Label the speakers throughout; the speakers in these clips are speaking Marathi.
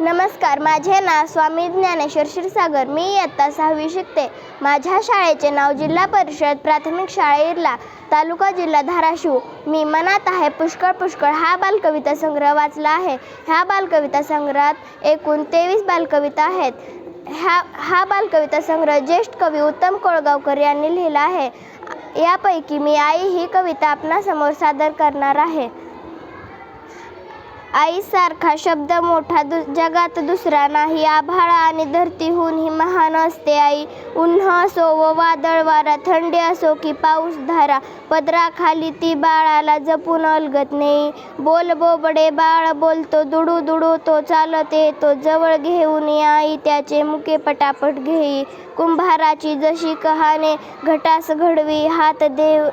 Speaker 1: नमस्कार माझे नाव स्वामी ज्ञानेश्वर क्षीरसागर. मी इयत्ता सहावी शिकते. माझ्या शाळेचे नाव जिल्हा परिषद प्राथमिक शाळा इरला तालुका जिल्हा धाराशिव. मी मनात आहे पुष्कळ पुष्कळ हा बालकविता संग्रह वाचला आहे. ह्या बालकविता संग्रहात एकूण तेवीस बालकविता आहेत. ह्या हा बालकविता संग्रह ज्येष्ठ कवी उत्तम कोळगावकर यांनी लिहिला आहे. यापैकी मी आई ही कविता आपणासमोर सादर करणार आहे. आईसारखा शब्द मोठा दु जगात दुसरा नाही. आभाळा आणि धरतीहून ही महान असते आई. उन्ह असो व वादळ वारा थंडी असो की पाऊस धारा. पदराखाली ती बाळाला जपून अलगत नेई बोल बोबडे बाळ बोलतो दुडू दुडू तो चालत येतो. जवळ घेऊन आई त्याचे मुके पटापट घेई. कुंभाराची जशी कहाणे घटास घडवी हात देव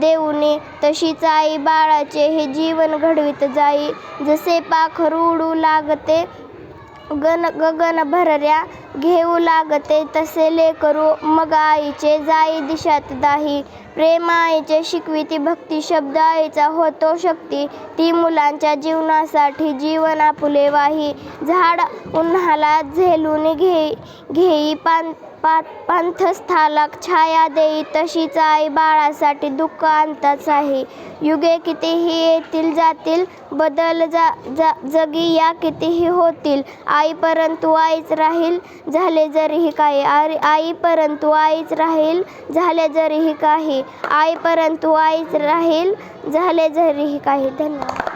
Speaker 1: देऊने तशीच आई बाळाचे हे जीवन घडवीत जाई. जसे पाखरू उडू लागते. गन गगन भरऱ्या घेऊ लागते. तसे लेकरू मग आईचे जाई दिशात दाही. प्रेम आईचे शिकविती भक्ती शब्द आईचा होतो शक्ती. ती मुलांच्या जीवनासाठी जीवन आपुले वाही. झाड उन्हाला झेलून घे घेई पान पांथस्थाला छाया देई तशीच आई बाळासाठी दुःख आणताच आहे. युगे कितीही येतील जातील बदल जा जा जगी या कितीही होतील. आई परंतु आईच राहील झाले जरीही काही. आई आई परंतु आईच राहील झाले जरीही काही. आई परंतु आईच राहील झाले जरीही काही. धन्यवाद.